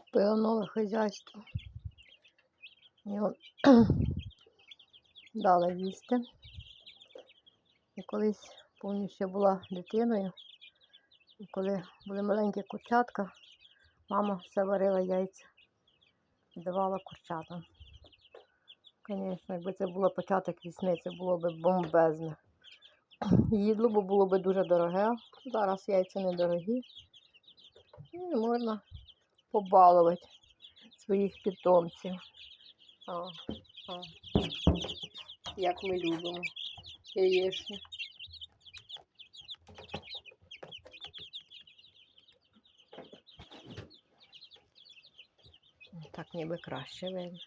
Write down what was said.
Купила нове хазяйство. Його дала їсти. І колись, ще була дитиною. І коли були маленькі курчатка, мама все варила яйця і давала курчатам. Звісно, якби це було початок весни, це було б бомбезне. Їдло було б дуже дороге. Зараз яйця недорогі. І можна побалувати своїх питомців. А, а. Як ми любимо яєчню. Так ніби краще видно.